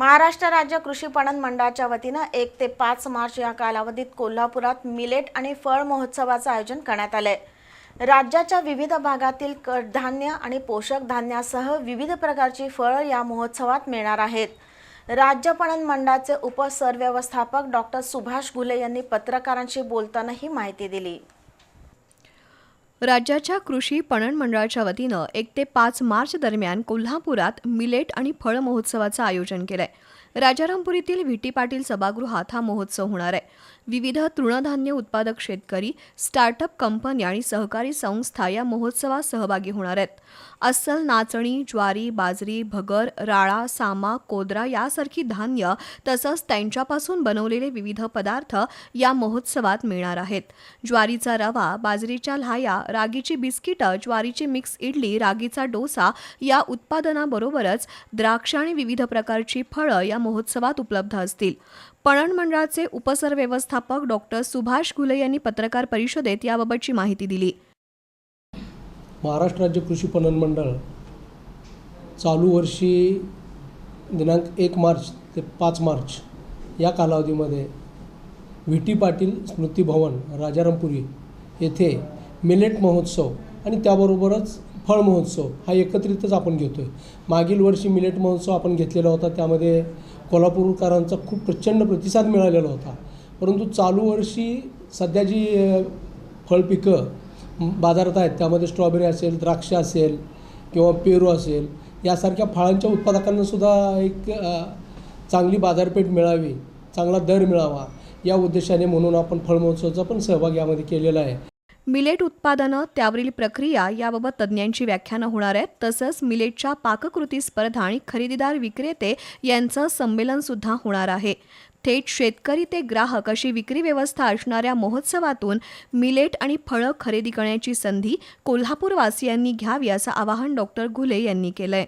महाराष्ट्र राज्य कृषी पणन मंडळाच्या वतीनं एक ते पाच मार्च या कालावधीत कोल्हापुरात मिलेट आणि फळ महोत्सवाचं आयोजन करण्यात आलंय. राज्याच्या विविध भागातील कडधान्य आणि पोषक धान्यासह विविध प्रकारची फळं या महोत्सवात मिळणार आहेत. राज्य पणन मंडळाचे उपसरव्यवस्थापक डॉक्टर सुभाष घुले यांनी पत्रकारांशी बोलताना ही माहिती दिली. राज्याच्या कृषी पणन मंडळाच्या वतीनं एक ते पाच मार्च दरम्यान कोल्हापुरात मिलेट आणि फळ महोत्सवाचं आयोजन राजारामपुरीतील व्हीटी पाटील सभागृहात हा महोत्सव होणार आहे. विविध तृणधान्य उत्पादक शेतकरी स्टार्टअप कंपन्या आणि सहकारी संस्था या महोत्सवात सहभागी होणार आहेत. अस्सल नाचणी ज्वारी बाजरी भगर राळा सामा कोदरा यासारखी धान्य तसंच त्यांच्यापासून बनवलेले विविध पदार्थ या महोत्सवात मिळणार आहेत. ज्वारीचा रवा बाजरीच्या लाह्या रागीची बिस्किटं ज्वारीची मिक्स इडली रागीचा डोसा या उत्पादनाबरोबरच द्राक्ष आणि विविध प्रकारची फळं या महोत्सवात उपलब्ध असतील. पणन मंडळाचे उपसरव्यवस्थापक डॉक्टर सुभाष घुले यांनी पत्रकार परिषदेत याबाबतची माहिती दिली. महाराष्ट्र राज्य कृषी पणन मंडळ चालू वर्षी दिनांक एक मार्च ते पाच मार्च या कालावधीमध्ये व्ही टी पाटील स्मृती भवन राजारामपुरी येथे मिलेट महोत्सव आणि त्याबरोबरच फळ महोत्सव हा एकत्रितच आपण घेतो आहे मागील वर्षी मिलेट महोत्सव आपण घेतलेला होता. त्यामध्ये कोल्हापूरकरांचा खूप प्रचंड प्रतिसाद मिळालेला होता. परंतु चालू वर्षी सध्या जी फळपिकं बाजारात आहेत त्यामध्ये स्ट्रॉबेरी असेल द्राक्ष असेल किंवा पेरू असेल यासारख्या फळांच्या उत्पादकांनासुद्धा एक चांगली बाजारपेठ मिळावी चांगला दर मिळावा या उद्देशाने म्हणून आपण फळ महोत्सवाचा पण सहभाग यामध्ये केलेला आहे. मिलेट उत्पादनं त्यावरील प्रक्रिया याबाबत तज्ज्ञांची व्याख्यानं होणार आहेत. तसंच मिलेटच्या पाककृती स्पर्धा आणि खरेदीदार विक्रेते यांचं संमेलनसुद्धा होणार आहे. थेट शेतकरी ते ग्राहक अशी विक्री व्यवस्था असणाऱ्या महोत्सवातून मिलेट आणि फळं खरेदी करण्याची संधी कोल्हापूरवासियांनी घ्यावी असं आवाहन डॉक्टर घुले यांनी केलं आहे